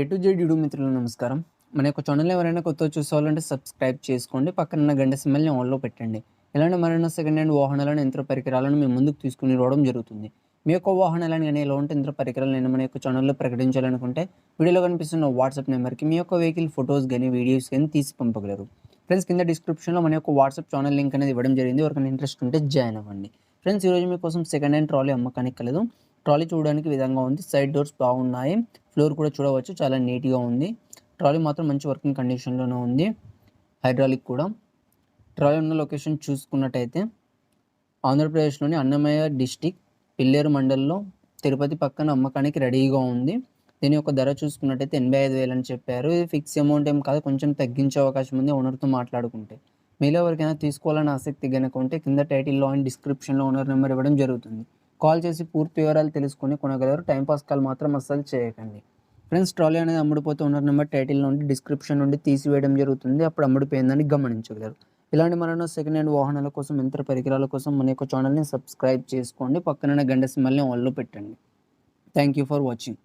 A to Z యూడు మిత్రులు నమస్కారం. మన యొక్క ఛానల్ ఎవరైనా కొత్త చూసుకోవాలంటే సబ్స్క్రైబ్ చేసుకోండి. పక్కన గంట సిమ్మల్ని ఆన్లో పెట్టండి. ఇలాంటి మరైనా సెకండ్ హ్యాండ్ వాహనాలను యంత్ర పరికరాలను మేము ముందుకు తీసుకుని రావడం జరుగుతుంది. మీ యొక్క వాహనాలను కానీ ఎలా ఉంటే యంత్ర పరికరాలు నేను మన యొక్క ఛానల్లో ప్రకటించాలనుకుంటే వీడియోలో కనిపిస్తున్న వాట్సాప్ నెంబర్కి మీ యొక్క వెహికల్ ఫొటోస్ కానీ వీడియోస్ కానీ తీసి పంపగలరు. ఫ్రెండ్స్ కింద డిస్క్రిప్షన్లో మన యొక్క వాట్సాప్ ఛానల్ లింక్ అనేది ఇవ్వడం జరిగింది. ఎవరికైనా ఇంట్రెస్ట్ ఉంటే జాయిన్ అవ్వండి. ఫ్రెండ్స్ ఈరోజు మీకోసం సెకండ్ హ్యాండ్ ట్రాలీ అమ్మకానికి కలదు. ట్రాలీ చూడడానికి విధంగా ఉంది. సైడ్ డోర్స్ బాగున్నాయి. ఫ్లోర్ కూడా చూడవచ్చు. చాలా నీట్గా ఉంది. ట్రాలీ మాత్రం మంచి వర్కింగ్ కండిషన్లోనే ఉంది. హైడ్రాలిక్ కూడా. ట్రాలీ ఉన్న లొకేషన్ చూసుకున్నట్టయితే ఆంధ్రప్రదేశ్లోని అన్నమయ్య డిస్టిక్ పిల్లేరు మండల్లో తిరుపతి పక్కన అమ్మకానికి రెడీగా ఉంది. దీని యొక్క ధర చూసుకున్నట్టయితే ఎనభై ఐదు వేలు అని చెప్పారు. ఇది ఫిక్స్ అమౌంట్ ఏం కాదు. కొంచెం తగ్గించే అవకాశం ఉంది ఓనర్తో మాట్లాడుకుంటే. మీలో ఎవరికైనా తీసుకోవాలని ఆసక్తి కనుక ఉంటే కింద టైటిల్లో అండ్ డిస్క్రిప్షన్లో ఓనర్ నెంబర్ ఇవ్వడం జరుగుతుంది. కాల్ చేసి పూర్తి వివరాలు తెలుసుకొని కొనగలరు. టైంపాస్ కాల్ మాత్రం అస్సలు చేయకండి. ఫ్రెండ్స్ ట్రాలీ అనేది అమ్ముడుపోతే ఉన్న నెంబర్ టైటిల్ నుండి డిస్క్రిప్షన్ నుండి తీసివేయడం జరుగుతుంది. అప్పుడు అమ్ముడిపోయిందని గమనించగలరు. ఇలాంటి మరణ సెకండ్ హ్యాండ్ వాహనాల కోసం యంత్ర పరికరాల కోసం మన యొక్క ఛానల్ని సబ్స్క్రైబ్ చేసుకోండి. పక్కన గంట సింబల్ని ఆన్లో పెట్టండి. Thank you for watching